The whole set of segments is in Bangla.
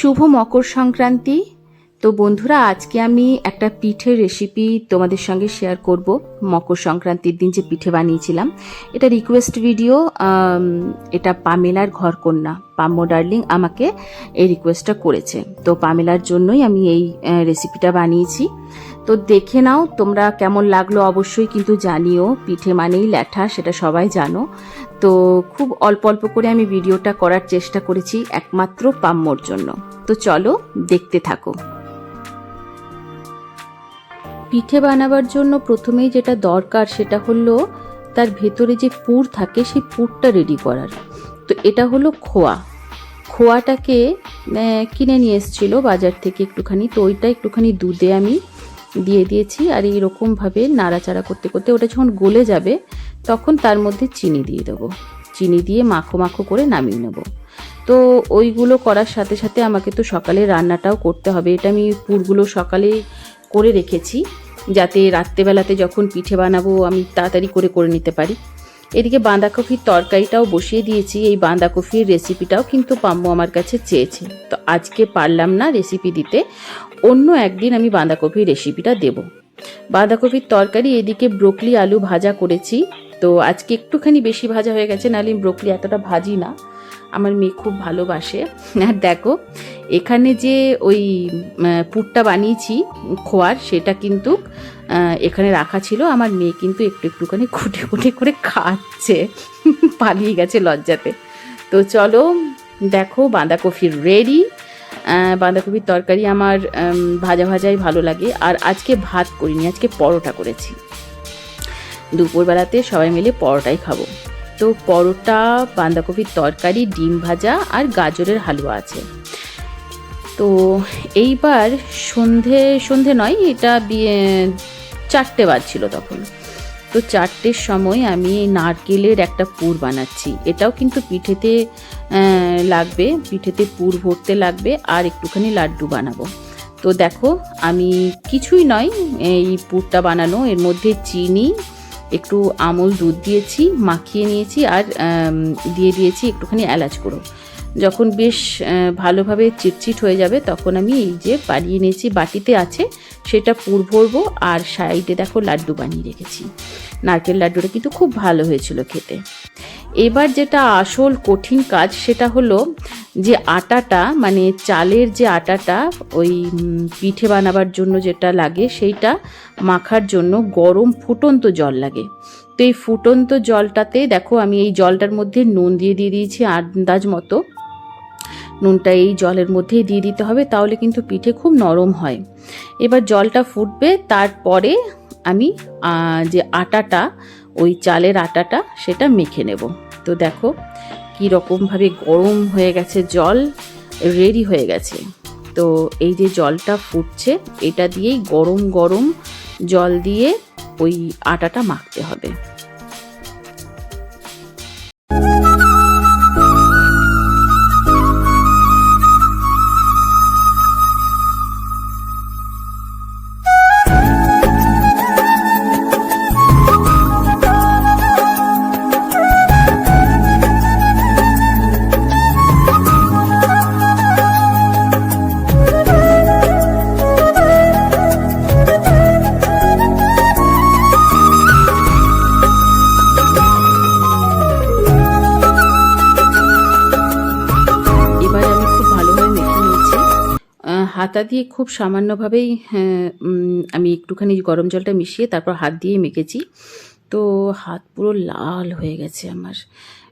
শুভ মকর সংক্রান্তি। তো বন্ধুরা, আজকে আমি একটা পিঠের রেসিপি তোমাদের সঙ্গে শেয়ার করব। মকর সংক্রান্তির দিন যে পিঠে বানিয়েছিলাম, এটা রিকোয়েস্ট ভিডিও এটা পামেলার ঘরকন্যা। পাম্য ডার্লিং আমাকে এই রিকোয়েস্টটা করেছে। তো পামেলার জন্যই আমি এই রেসিপিটা বানিয়েছি। তো দেখে নাও তোমরা কেমন লাগল অবশ্যই কিন্তু জানিও। পিঠে মানেই ল্যাঠা সেটা সবাই জানো। তো খুব অল্প অল্প করে আমি ভিডিওটা করার চেষ্টা করেছি একমাত্র পাম্মর জন্য। তো চলো, দেখতে থাকো। পিঠে বানাবার জন্য প্রথমেই যেটা দরকার সেটা হলো, তার ভেতরে যে পুর থাকে সেই পুরটা রেডি করার। তো এটা হলো খোয়া। খোয়াটাকে কিনে নিয়ে এসেছিল বাজার থেকে একটুখানি, তো ওইটা একটুখানি দুধে আমি দিয়ে দিয়েছি আর এইরকমভাবে নাড়াচাড়া করতে করতে ওটা যখন গলে যাবে, তখন তার মধ্যে চিনি দিয়ে দেবো। চিনি দিয়ে মাখো মাখো করে নামিয়ে নেব। তো ওইগুলো করার সাথে সাথে আমাকে তো সকালে রান্নাটাও করতে হবে। এটা আমি পুরগুলো সকালে করে রেখেছি, যাতে রাত্রেবেলাতে যখন পিঠে বানাবো আমি তাড়াতাড়ি করে করে নিতে পারি। এদিকে বাঁধাকপির তরকারিটাও বসিয়ে দিয়েছি, এই বাঁধাকপির রেসিপিটাও কিন্তু পাম্মু আমার কাছে চেয়েছে। তো আজকে পারলাম না রেসিপি দিতে, অন্য একদিন আমি বাঁধাকপির রেসিপিটা দেব। বাঁধাকপির তরকারি, এদিকে ব্রোকলি আলু ভাজা করেছি, তো আজকে একটুখানি বেশি ভাজা হয়ে গেছে, নাহলে ব্রোকলি এতটা ভাজি না। আমার মেয়ে খুব ভালোবাসে। আর দেখো, এখানে যে ওই পুরটা বানিয়েছি, খোয়ার, সেটা কিন্তু এখানে রাখা ছিল। আমার মেয়ে কিন্তু একটু একটুখানি খুঁটে খুঁটে করে খাচ্ছে। পালিয়ে গেছে লজ্জাতে। তো চলো, দেখো, বাঁধাকপির রেডি। বাঁধাকপির তরকারি আমার ভাজা ভাজাই ভালো লাগে। আর আজকে ভাত করিনি, আজকে পরোটা করেছি। দুপুরবেলাতে সবাই মিলে পরোটাই খাব। তো পরোটা, বাঁধাকপির তরকারি, ডিম ভাজা আর গাজরের হালুয়া আছে। তো এইবার সন্ধে সন্ধে নয়, এটা চারটে বাজছিল তখন। তো চারটের সময় আমি নারকেলের একটা পুর বানাচ্ছি। এটাও কিন্তু পিঠেতে লাগবে, পিঠেতে পুর ভরতে লাগবে আর একটুখানি লাড্ডু বানাবো। তো দেখো, আমি কিছুই নয়, এই পুরটা বানানো। এর মধ্যে চিনি একটু আমল দুধ দিয়েছি, মাখিয়ে নিয়েছি আর দিয়ে দিয়েছি একটুখানি এলাচ গুঁড়ো। যখন বেশ ভালোভাবে চিটচিট হয়ে যাবে তখন আমি এই যে বানিয়ে নিয়েছি বাটিতে আছে সেটা পুর ভরবো আর সাইডে দেখো লাড্ডু বানিয়ে রেখেছি। নারকেল লাড্ডুটা কিন্তু খুব ভালো হয়েছিল খেতে। এবার যেটা আসল কঠিন কাজ সেটা হলো যে আটাটা মানে চালের যে আটাটা ওই পিঠে বানাবার জন্য যেটা লাগে সেইটা মাখার জন্য গরম ফুটন্ত জল লাগে। তো এই ফুটন্ত জলটাতে দেখো আমি এই জলটার মধ্যে নুন দিয়ে দিয়ে দিয়েছি আন্দাজ মতো। নুনটা এই জলের মধ্যেই দিয়ে দিতে হবে, তাহলে কিন্তু পিঠে খুব নরম হয়। এবার জলটা ফুটবে, তারপরে আমি যে আটাটা ওই চালের আটাটা সেটা মেখে নেব। তো দেখো কী রকমভাবে গরম হয়ে গেছে জল রেডি হয়ে গেছে। তো এই যে জলটা ফুটছে, এটা দিয়েই গরম গরম জল দিয়ে ওই আটাটা মাখতে হবে। হাতা দিয়ে খুব সামান্যভাবেই হ্যাঁ, আমি একটুখানি গরম জলটা মিশিয়ে তারপর হাত দিয়ে মেখেছি। তো হাত পুরো লাল হয়ে গেছে আমার।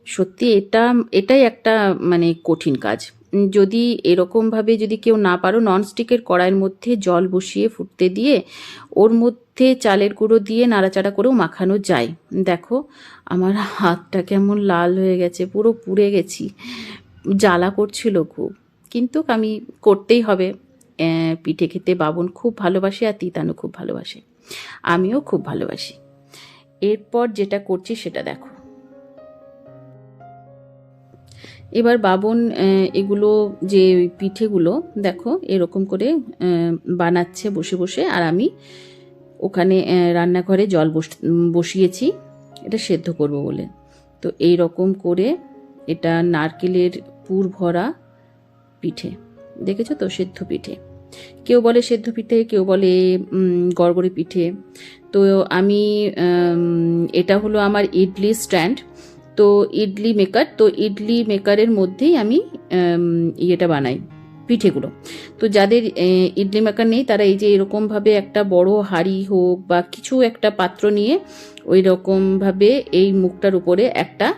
সত্যি এটা এটাই একটা মানে কঠিন কাজ। যদি এরকমভাবে যদি কেউ না পারো ননস্টিকের কড়াইয়ের মধ্যে জল বসিয়ে ফুটতে দিয়ে ওর মধ্যে চালের গুঁড়ো দিয়ে নাড়াচাড়া করেও মাখানো যায়। দেখো আমার হাতটা কেমন লাল হয়ে গেছে পুরো পুড়ে গেছি। জ্বালা করছিল খুব। কিন্তু আমি করতেই হবে। পিঠে খেতে বাবন খুব ভালোবাসে আর তিতানো খুব ভালোবাসে। আমিও খুব ভালোবাসি। এরপর যেটা করছি সেটা দেখো। এবার বাবন এগুলো যে পিঠেগুলো, দেখো, এরকম করে বানাচ্ছে বসে বসে। আর আমি ওখানে রান্নাঘরে জল বস- বসিয়েছি। এটা সেদ্ধ করব বলে। তো এই রকম করে এটা নারকেলের পুর ভরা পিঠে। দেখেছ তো? সেদ্ধ পিঠে। কেউ বলে সেদ্ধ পিঠে, কেউ বলে গড়গড়ি পিঠে। তো আমি এটা হলো আমার ইডলি স্ট্যান্ড। তো ইডলি মেকার, তো ইডলি মেকারের মধ্যেই আমি ইয়েটা বানাই, পিঠেগুলো। তো যাদের ইডলি মেকার নেই, তারা এই যে এরকমভাবে একটা বড় হাঁড়ি হোক বা কিছু একটা পাত্র নিয়ে ওই রকমভাবে এই মুখটার উপরে একটা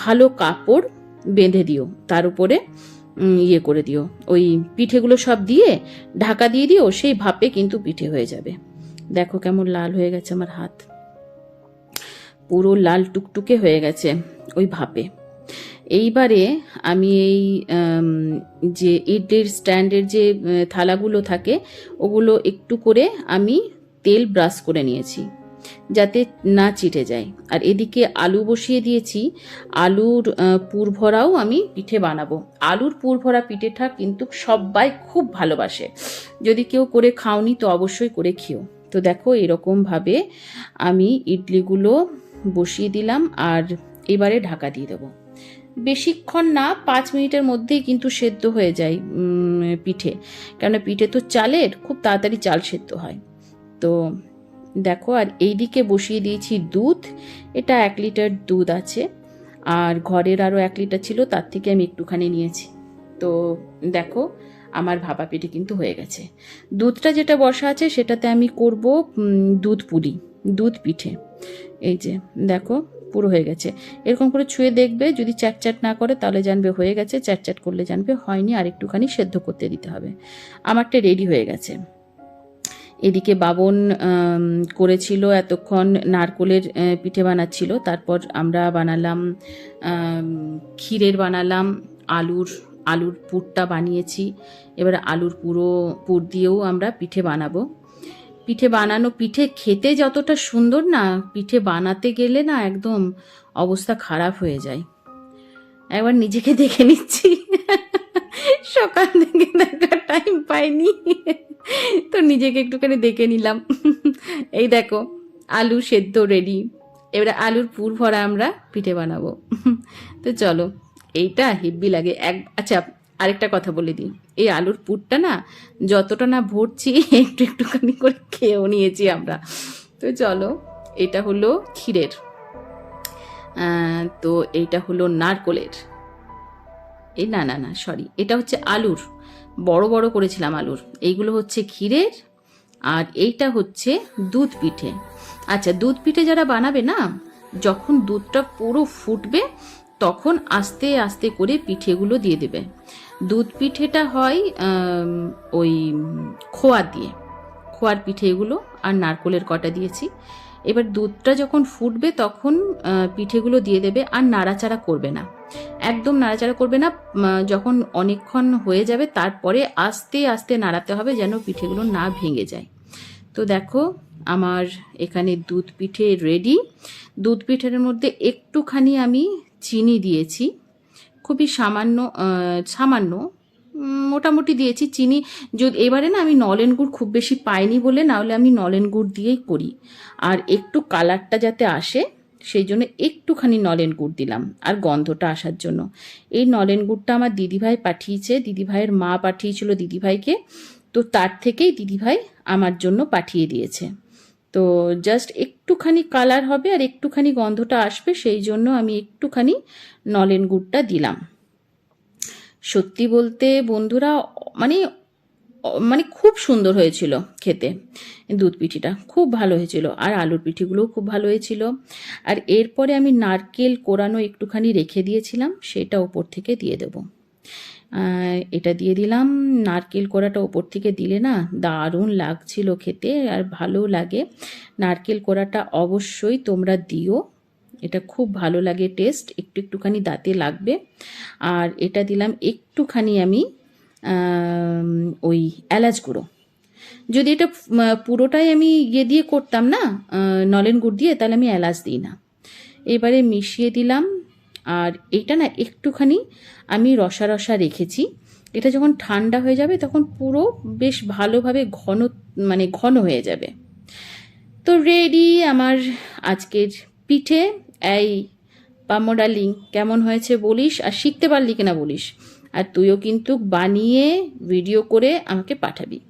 ভালো কাপড় বেঁধে দিও। তার উপরে ইয়ে করে দিও। ওই পিঠেগুলো সব দিয়ে, ঢাকা দিয়ে দিও, সেই ভাপে কিন্তু পিঠে হয়ে যাবে। দেখো কেমন লাল হয়ে গেছে আমার হাত। পুরো লাল টুকটুকে হয়ে গেছে ওই ভাপে। এইবারে আমি এই যে ইডলির স্ট্যান্ডের যে থালাগুলো থাকে, ওগুলো একটু করে আমি তেল ব্রাশ করে নিয়েছি। যাতে না চিটে যায়। আর এদিকে আলু বসিয়ে দিয়েছি। আলুর পুর ভরাও আমি পিঠে বানাবো। আলুর পুর ভরা পিঠেটা কিন্তু সবাই খুব ভালোবাসে। যদি কেউ করে খাওনি তো অবশ্যই করে খেও। তো দেখো এরকমভাবে আমি ইডলিগুলো বসিয়ে দিলাম আর এবারে ঢাকা দিয়ে দেবো। বেশিক্ষণ না, পাঁচ মিনিটের মধ্যেই কিন্তু সেদ্ধ হয়ে যায় পিঠে। কেননা পিঠে তো চালের, খুব তাড়াতাড়ি চাল সেদ্ধ হয়। তো দেখো, আর এই দিকে বসিয়ে দিয়েছি দুধ। এটা এক লিটার দুধ আছে। আর ঘরের আরও এক লিটার ছিল, তার থেকে আমি একটুখানি নিয়েছি। তো দেখো, আমার ভাপা পিঠে কিন্তু হয়ে গেছে। দুধটা যেটা বসা আছে, সেটাতে আমি করব দুধ পুলি, দুধ পিঠে। এই যে, দেখো, পুরো হয়ে গেছে। এরকম করে ছুঁয়ে দেখবে, যদি চ্যাট চ্যাট না করে, তাহলে জানবে হয়ে গেছে চ্যাট চ্যাট করলে জানবে হয়নি, আর একটুখানি সেদ্ধ করতে দিতে হবে। আমারটা রেডি হয়ে গেছে। এদিকে বাবন করেছিল এতক্ষণ নারকোলের পিঠে বানাচ্ছিল। তারপর আমরা বানালাম ক্ষীরের বানালাম, আলুর আলুর পুরটা বানিয়েছি। এবার আলুর পুরো, পুর দিয়েও আমরা পিঠে বানাবো। পিঠে বানানো, পিঠে খেতে যতটা সুন্দর না, পিঠে বানাতে গেলে না একদম অবস্থা খারাপ হয়ে যায়। একবার নিজেকে দেখে নিচ্ছি। সকাল থেকে দেখার টাইম পাইনি। তো নিজেকে একটুখানি দেখে নিলাম। এই দেখো, আলু সেদ্ধ রেডি এবারে আলুর পুর ভরা আমরা পিঠে বানাবো। তো চলো, এইটা হেব্বি লাগে। এক আচ্ছা আরেকটা কথা বলে দিই। এই আলুর পুরটা না, যতটা না ভরছি, একটু একটুখানি করে খেয়েও নিয়েছি আমরা। তো চলো, এটা হলো ক্ষীরের। তো এইটা হলো নারকোলের। এই না না না সরি এটা হচ্ছে আলুর, বড় বড় করেছিলাম আলুর। এইগুলো হচ্ছে ক্ষীরের আর এইটা হচ্ছে দুধ পিঠে। আচ্ছা দুধ পিঠে যারা বানাবে না, যখন দুধটা পুরো ফুটবে, তখন আস্তে আস্তে করে পিঠেগুলো দিয়ে দেবে। দুধ পিঠেটা হয় ওই খোয়া দিয়ে। খোয়ার পিঠে এগুলো আর নারকোলের কটা দিয়েছি। এবার দুধটা যখন ফুটবে তখন পিঠেগুলো দিয়ে দেবে আর নাড়াচাড়া করবে না। একদম নাড়াচাড়া করবে না যখন অনেকক্ষণ হয়ে যাবে তারপরে আস্তে আস্তে নাড়াতে হবে যেন পিঠেগুলো না ভেঙে যায়। তো দেখো, আমার এখানে দুধ পিঠে রেডি দুধ পিঠের মধ্যে একটুখানি আমি চিনি দিয়েছি। খুবই সামান্য সামান্য মোটামুটি দিয়েছি। চিনি যদি, এবারে না আমি নলেন গুড় খুব বেশি পাইনি বলে, নাহলে আমি নলেন গুড় দিয়েই করি। আর একটু কালারটা যাতে আসে, সেই জন্য একটুখানি নলেন গুড় দিলাম আর গন্ধটা আসার জন্য। এই নলেন গুড়টা আমার দিদিভাই পাঠিয়েছে, দিদিভাইয়ের মা পাঠিয়েছিল দিদিভাইকে। তো তার থেকেই দিদিভাই আমার জন্য পাঠিয়ে দিয়েছে। তো জাস্ট একটুখানি কালার হবে আর একটুখানি গন্ধটা আসবে, সেই জন্য আমি একটুখানি নলেন গুড়টা দিলাম। সত্যি বলতে বন্ধুরা মানে মানে খুব সুন্দর হয়েছিল খেতে। দুধ পিঠিটা খুব ভালো হয়েছিল আর আলুর পিঠিগুলোও খুব ভালো হয়েছিল। আর এরপরে আমি নারকেল কোরানো একটুখানি রেখে দিয়েছিলাম, সেটা ওপর থেকে দিয়ে দেব। এটা দিয়ে দিলাম। নারকেল কোড়াটা ওপর থেকে দিলে না দারুণ লাগছিল খেতে আর ভালো লাগে। নারকেল কোড়াটা অবশ্যই তোমরা দিও। এটা খুব ভালো লাগে টেস্ট, একটু একটুখানি দাঁতে লাগবে। আর এটা দিলাম একটুখানি আমি ওই এলাচ গুঁড়ো। যদি এটা পুরোটাই আমি ইয়ে দিয়ে করতাম না নলেন গুড় দিয়ে, তাহলে আমি এলাচ দিই না। এবারে মিশিয়ে দিলাম, আর এটা না একটুখানি আমি রসা রসা রেখেছি। এটা যখন ঠান্ডা হয়ে যাবে, তখন পুরো বেশ ভালোভাবে ঘন মানে ঘন হয়ে যাবে। তো রেডি আমার আজকের পিঠে। এই পামো ডার্লিং, কেমন হয়েছে বলিস আর শিখতে পারলি কিনা বলিস? আর তুইও কিন্তু বানিয়ে ভিডিও করে আমাকে পাঠাবি।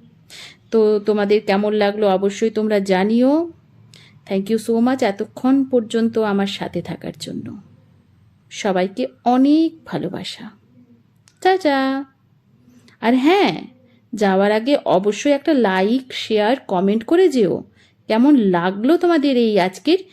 তো তোমাদের কেমন লাগল অবশ্যই তোমরা জানিও। থ্যাংক ইউ সো মাচ এতক্ষণ পর্যন্ত আমার সাথে থাকার জন্য। সবাইকে অনেক ভালোবাসা। চা চা। আর হ্যাঁ যাওয়ার আগে অবশ্যই একটা লাইক শেয়ার কমেন্ট করে যেও। কেমন লাগল তোমাদের এই আজকের